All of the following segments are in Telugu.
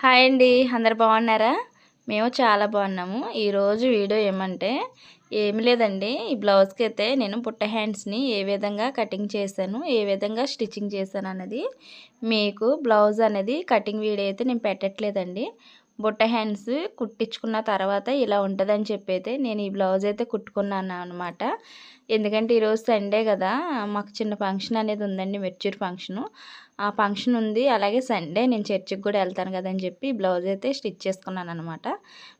హాయ్ అండి అందరు బాగున్నారా? మేము చాలా బాగున్నాము. ఈరోజు వీడియో ఏమంటే ఏమి లేదండి. ఈ బ్లౌజ్కి అయితే నేను పుట్ట హ్యాండ్స్ని ఏ విధంగా కటింగ్ చేశాను ఏ విధంగా స్టిచ్చింగ్ చేశాను అన్నది మీకు బ్లౌజ్ అనేది కటింగ్ వీడియో అయితే నేను పెట్టట్లేదండి. బుట్ట హ్యాండ్స్ కుట్టించుకున్న తర్వాత ఇలా ఉంటుందని చెప్పి అయితే నేను ఈ బ్లౌజ్ అయితే కుట్టుకున్నాను అనమాట ఎందుకంటే ఈరోజు సండే కదా మాకు చిన్న ఫంక్షన్ అనేది ఉందండి మెచ్యూర్ ఫంక్షను. ఆ ఫంక్షన్ ఉంది అలాగే సండే నేను చర్చికి కూడా వెళ్తాను కదని చెప్పి బ్లౌజ్ అయితే స్టిచ్ చేసుకున్నాను అనమాట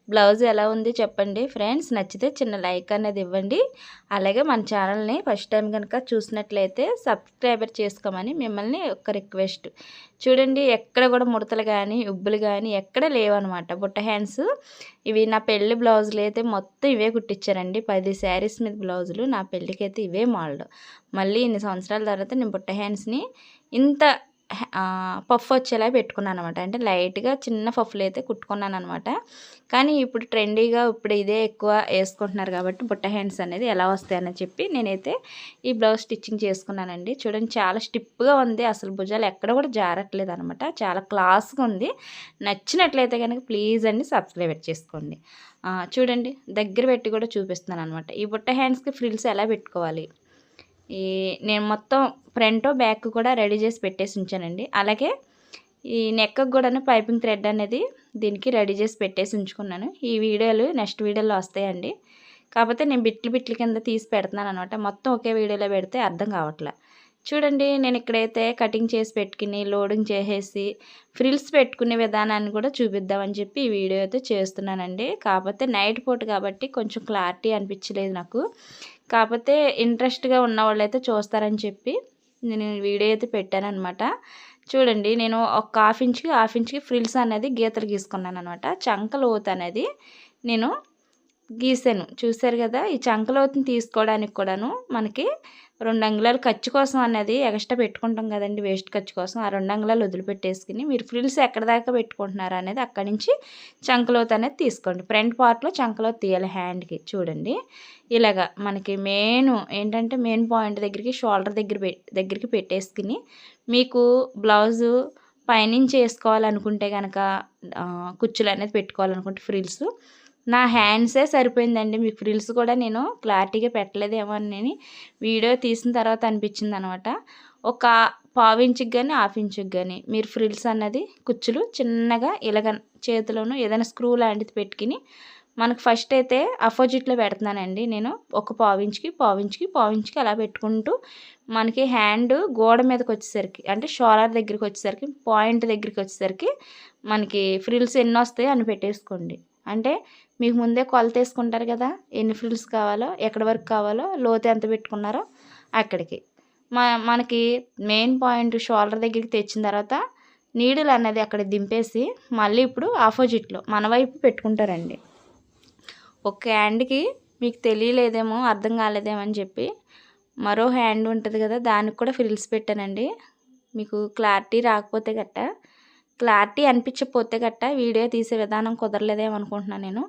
బ్లౌజ్ ఎలా ఉంది చెప్పండి ఫ్రెండ్స్. నచ్చితే చిన్న లైక్ అనేది ఇవ్వండి. అలాగే మన ఛానల్ని ఫస్ట్ టైం కనుక చూసినట్లయితే సబ్స్క్రైబర్ చేసుకోమని మిమ్మల్ని ఒక్క రిక్వెస్ట్. చూడండి ఎక్కడ కూడా ముడతలు కానీ ఉబ్బులు కానీ ఎక్కడ లేవన్నమాట బుట్ట హ్యాండ్స్. ఇవి నా పెళ్ళి బ్లౌజులు అయితే మొత్తం ఇవే కుట్టించారండి. పది శారీస్ మీద బ్లౌజులు నా పెళ్ళికి అయితే ఇవే మాల్డ్. మళ్ళీ ఇన్ని సంవత్సరాల తర్వాత నేను బుట్ట హ్యాండ్స్ని ఇంత పఫ్ వచ్చేలా పెట్టుకున్నాను అనమాట అంటే లైట్గా చిన్న పఫ్లు అయితే కుట్టుకున్నాను అనమాట కానీ ఇప్పుడు ట్రెండీగా ఇప్పుడు ఇదే ఎక్కువ వేసుకుంటున్నారు కాబట్టి బుట్ట హ్యాండ్స్ అనేది ఎలా వస్తాయని చెప్పి నేనైతే ఈ బ్లౌజ్ స్టిచ్చింగ్ చేసుకున్నానండి. చూడండి చాలా స్టిప్గా ఉంది. అసలు భుజాలు ఎక్కడ కూడా జారట్లేదు అనమాట చాలా క్లాస్గా ఉంది. నచ్చినట్లయితే కనుక ప్లీజ్ అండి సబ్స్క్రైబ్ చేసుకోండి. చూడండి దగ్గర పెట్టి కూడా చూపిస్తున్నాను అనమాట ఈ బుట్ట హ్యాండ్స్కి ఫ్రిల్స్ ఎలా పెట్టుకోవాలి? ఈ నేను మొత్తం ఫ్రంట్ బ్యాక్ కూడా రెడీ చేసి పెట్టేసి ఉంచానండి. అలాగే ఈ నెక్కకు కూడా పైపింగ్ థ్రెడ్ అనేది దీనికి రెడీ చేసి పెట్టేసి ఉంచుకున్నాను. ఈ వీడియోలు నెక్స్ట్ వీడియోలో వస్తాయండి. కాకపోతే నేను బిట్లు బిట్ల కింద తీసి పెడుతున్నాను అనమాట. మొత్తం ఒకే వీడియోలో పెడితే అర్థం కావట్లే. చూడండి నేను ఇక్కడైతే కటింగ్ చేసి పెట్టుకుని లోడింగ్ చేసేసి ఫ్రిల్స్ పెట్టుకునే విధానాన్ని కూడా చూపిద్దామని చెప్పి ఈ వీడియో అయితే చేస్తున్నానండి. కాకపోతే నైట్ పూట కాబట్టి కొంచెం క్లారిటీ అనిపించలేదు నాకు. కాకపోతే ఇంట్రెస్ట్గా ఉన్న వాళ్ళైతే చూస్తారని చెప్పి నేను వీడియో అయితే పెట్టాను అనమాట చూడండి నేను ఒక హాఫ్ ఇంచ్కి హాఫ్ ఇంచ్కి ఫ్రిల్స్ అనేది గీతలు గీసుకున్నాను అనమాట చంకలోత్ అనేది నేను గీసాను. చూశారు కదా ఈ చంకలోతిని తీసుకోవడానికి కూడాను మనకి రెండు అంగుళాలు ఖర్చు కోసం అనేది ఎక్స్ట్రా పెట్టుకుంటాం కదండి వేస్ట్ ఖర్చు కోసం. ఆ రెండు అంగుళాలు వదిలిపెట్టేసుకుని మీరు ఫ్రిల్స్ ఎక్కడ దాకా పెట్టుకుంటున్నారు అనేది అక్కడి నుంచి చంకలోత్ అనేది తీసుకోండి. ఫ్రంట్ పార్ట్లో చంకలోత్ తీయాలి హ్యాండ్కి చూడండి. ఇలాగా మనకి మెయిన్ ఏంటంటే మెయిన్ పాయింట్ దగ్గరికి షోల్డర్ దగ్గర దగ్గరికి పెట్టేసుకుని మీకు బ్లౌజు పైనుంచి వేసుకోవాలనుకుంటే కనుక కుచ్చులు అనేది పెట్టుకోవాలనుకుంటే ఫ్రిల్స్ నా హ్యాండ్సే సరిపోయిందండి. మీకు ఫ్రిల్స్ కూడా నేను క్లారిటీగా పెట్టలేదేమో అని వీడియో తీసిన తర్వాత అనిపించింది అనమాట ఒక పావు ఇంచుకి కానీ హాఫ్ ఇంచుకి కానీ మీరు ఫ్రిల్స్ అన్నది కుచ్చులు చిన్నగా ఇలాగ చేతిలోనూ ఏదైనా స్క్రూ లాంటిది పెట్టుకుని మనకు ఫస్ట్ అయితే అపోజిట్లో పెడుతున్నానండి. నేను ఒక పావించుకి పావించుకి పావించుకి అలా పెట్టుకుంటూ మనకి హ్యాండ్ గోడ మీదకి వచ్చేసరికి అంటే షోలర్ దగ్గరికి వచ్చేసరికి పాయింట్ దగ్గరికి వచ్చేసరికి మనకి ఫ్రిల్స్ ఎన్ని వస్తాయో అని పెట్టేసుకోండి. అంటే మీకు ముందే కొలత వేసుకుంటారు కదా? ఎన్ని ఫ్రిల్స్ కావాలో ఎక్కడి వరకు కావాలో లోతు ఎంత పెట్టుకున్నారో అక్కడికి. మనకి మెయిన్ పాయింట్ షోల్డర్ దగ్గరికి తెచ్చిన తర్వాత నీడిల్ అనేది అక్కడ దింపేసి మళ్ళీ ఇప్పుడు ఆపోజిట్లో మన వైపు పెట్టుకుంటారండి. ఒక హ్యాండ్కి మీకు తెలియలేదేమో అర్థం కాలేదేమో అని చెప్పి మరో హ్యాండ్ ఉంటుంది కదా దానికి కూడా ఫ్రిల్స్ పెట్టానండి. మీకు క్లారిటీ రాకపోతే గట్ట క్లారిటీ అనిపించకపోతే గట్ట వీడియో తీసే విధానం కుదరలేదేమో అనుకుంటున్నాను నేను.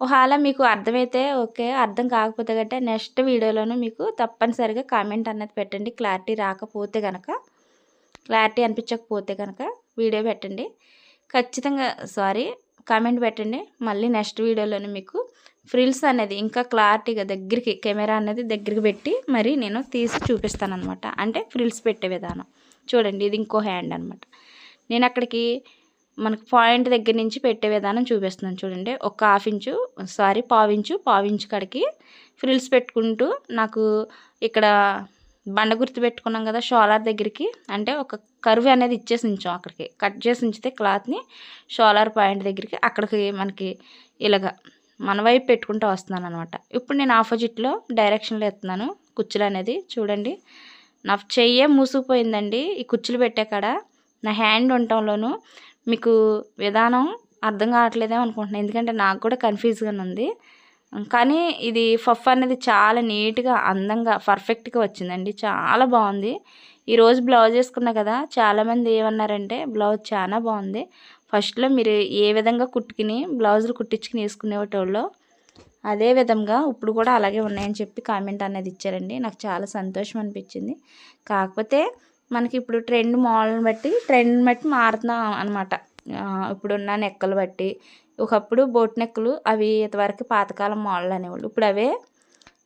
ఒకవేళ మీకు అర్థమైతే ఓకే అర్థం కాకపోతే గట్ట నెక్స్ట్ వీడియోలోనూ మీకు తప్పనిసరిగా కామెంట్ అన్నది పెట్టండి. క్లారిటీ రాకపోతే కనుక క్లారిటీ అనిపించకపోతే కనుక వీడియో పెట్టండి. ఖచ్చితంగా సారీ కామెంట్ పెట్టండి. మళ్ళీ నెక్స్ట్ వీడియోలోనే మీకు ఫ్రిల్స్ అనేది ఇంకా క్లారిటీగా దగ్గరికి కెమెరా అనేది దగ్గరికి పెట్టి మరి నేను తీసి చూపిస్తాను అనమాట అంటే ఫ్రిల్స్ పెట్టే విధానం. చూడండి ఇది ఇంకో హ్యాండ్ అనమాట నేను అక్కడికి మనకు పాయింట్ దగ్గర నుంచి పెట్టే విధానం చూపిస్తున్నాను చూడండి. ఒక హాఫ్ ఇంచు సారీ పావించు పావించు కాడికి ఫ్రిల్స్ పెట్టుకుంటూ నాకు ఇక్కడ బండ గుర్తు పెట్టుకున్నాం కదా షోలార్ దగ్గరికి. అంటే ఒక కరువు అనేది ఇచ్చేసి ఉంచాం అక్కడికి. కట్ చేసి ఉంచితే క్లాత్ని షోలార్ పాయింట్ దగ్గరికి అక్కడికి మనకి ఇలాగా మన వైపు పెట్టుకుంటూ వస్తున్నాను అనమాట ఇప్పుడు నేను ఆపోజిట్లో డైరెక్షన్లో ఎత్తున్నాను కుచ్చులు అనేది చూడండి. నా చెయ్యే మూసుకుపోయిందండి. ఈ కుచ్చులు పెట్టే కాడ నా హ్యాండ్ ఉండటంలోనూ మీకు విధానం అర్థం కావట్లేదే అనుకుంటున్నాను ఎందుకంటే నాకు కూడా కన్ఫ్యూజ్గా ఉంది. కానీ ఇది ఫఫ్ అనేది చాలా నీట్గా అందంగా పర్ఫెక్ట్గా వచ్చిందండి. చాలా బాగుంది. ఈరోజు బ్లౌజ్ వేసుకున్నా కదా చాలామంది ఏమన్నారంటే బ్లౌజ్ చాలా బాగుంది. ఫస్ట్లో మీరు ఏ విధంగా కుట్టుకుని బ్లౌజులు కుట్టించుకుని వేసుకునేటోళ్ళు అదే విధంగా ఇప్పుడు కూడా అలాగే ఉన్నాయని చెప్పి కామెంట్ అనేది ఇచ్చారండి. నాకు చాలా సంతోషం అనిపించింది. కాకపోతే మనకి ఇప్పుడు ట్రెండ్ మోడల్ని బట్టి ట్రెండ్ బట్టి మారుతున్నాం అనమాట ఇప్పుడున్న నెక్కలు బట్టి. ఒకప్పుడు బోట్ నెక్కలు అవి ఇంతవరకు పాతకాలం మోడల్ అనేవాళ్ళు. ఇప్పుడు అవే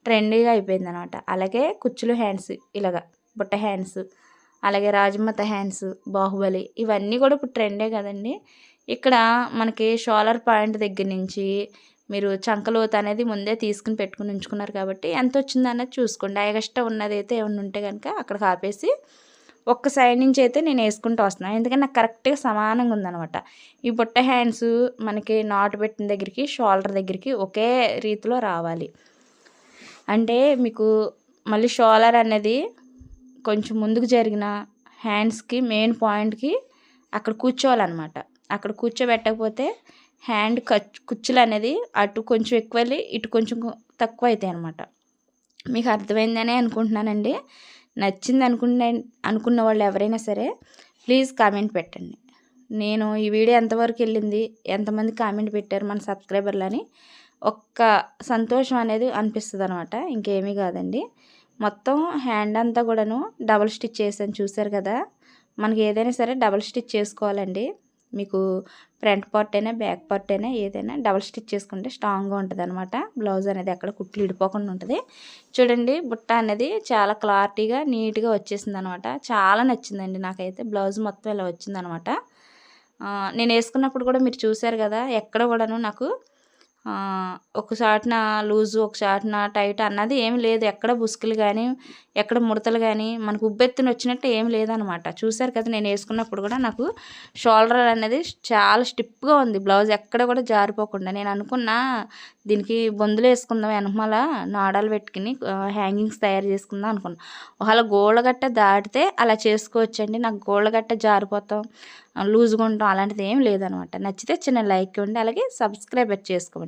ట్రెండీగా అయిపోయింది అనమాట అలాగే కుచ్చులు హ్యాండ్స్ ఇలాగా బుట్ట హ్యాండ్స్ అలాగే రాజమాత హ్యాండ్స్ బాహుబలి ఇవన్నీ కూడా ఇప్పుడు ట్రెండే కదండి. ఇక్కడ మనకి షోలర్ పాయింట్ దగ్గర నుంచి మీరు చంకలోత అనేది ముందే తీసుకుని పెట్టుకుని ఉంచుకున్నారు కాబట్టి ఎంత వచ్చింది చూసుకోండి. ఎగస్ట్రా ఉన్నది అయితే ఏమైనా ఉంటే కనుక అక్కడికి ఆపేసి ఒక్క సైడ్ నుంచి అయితే నేను వేసుకుంటూ వస్తున్నాను ఎందుకంటే నాకు కరెక్ట్గా సమానంగా ఉందనమాట ఈ బుట్ట హ్యాండ్స్ మనకి నాటు పెట్టిన దగ్గరికి షోల్డర్ దగ్గరికి ఒకే రీతిలో రావాలి. అంటే మీకు మళ్ళీ షోలర్ అనేది కొంచెం ముందుకు జరిగిన హ్యాండ్స్కి మెయిన్ పాయింట్కి అక్కడ కూర్చోవాలన్నమాట. అక్కడ కూర్చోబెట్టకపోతే హ్యాండ్ కచ్ కుచ్చులు అనేది అటు కొంచెం ఎక్కువ వెళ్ళి ఇటు కొంచెం తక్కువ అవుతాయి అనమాట మీకు అర్థమైందనే అనుకుంటున్నానండి. నచ్చింది అనుకున్న అనుకున్న వాళ్ళు ఎవరైనా సరే ప్లీజ్ కామెంట్ పెట్టండి. నేను ఈ వీడియో ఎంతవరకు వెళ్ళింది ఎంతమంది కామెంట్ పెట్టారు మన సబ్స్క్రైబర్లని ఒక్క సంతోషం అనేది అనిపిస్తుంది అనమాట ఇంకేమీ కాదండి. మొత్తం హ్యాండ్ అంతా కూడాను డబల్ స్టిచ్ చేసాను చూసారు కదా? మనకి ఏదైనా సరే డబల్ స్టిచ్ చేసుకోవాలండి. మీకు ఫ్రంట్ పార్ట్ అయినా బ్యాక్ పార్ట్ అయినా ఏదైనా డబల్ స్టిచ్ చేసుకుంటే స్ట్రాంగ్గా ఉంటుంది అనమాట బ్లౌజ్ అనేది అక్కడ కుట్లు ఇడిపోకుండా ఉంటుంది. చూడండి బుట్ట అనేది చాలా క్లారిటీగా నీట్గా వచ్చేసింది అనమాట చాలా నచ్చిందండి నాకైతే. బ్లౌజ్ మొత్తం ఇలా వచ్చిందనమాట నేను వేసుకున్నప్పుడు కూడా మీరు చూసారు కదా ఎక్కడ కూడాను నాకు ఒక చాటున లూజు ఒక చాటున టైట్ అన్నది ఏమి లేదు. ఎక్కడ బుసుకులు కానీ ఎక్కడ ముడతలు కానీ మనకు ఉబ్బెత్తున వచ్చినట్టు ఏం లేదనమాట చూసారు కదా నేను వేసుకున్నప్పుడు కూడా నాకు షోల్డర్ అనేది చాలా స్టిప్గా ఉంది. బ్లౌజ్ ఎక్కడ కూడా జారిపోకుండా. నేను అనుకున్నా దీనికి బొందులు వేసుకుందాం వెనకమాల నాడాలు పెట్టుకుని హ్యాంగింగ్స్ తయారు చేసుకుందాం అనుకున్నా. ఒకవేళ గోళ్ళగట్ట దాటితే అలా చేసుకోవచ్చండి. నాకు గోళ్ళగట్ట జారిపోతాం లూజ్గా ఉంటాం అలాంటిది ఏం లేదనమాట నచ్చితే చిన్న లైక్ ఇవ్వండి. అలాగే సబ్స్క్రైబర్ చేసుకోండి.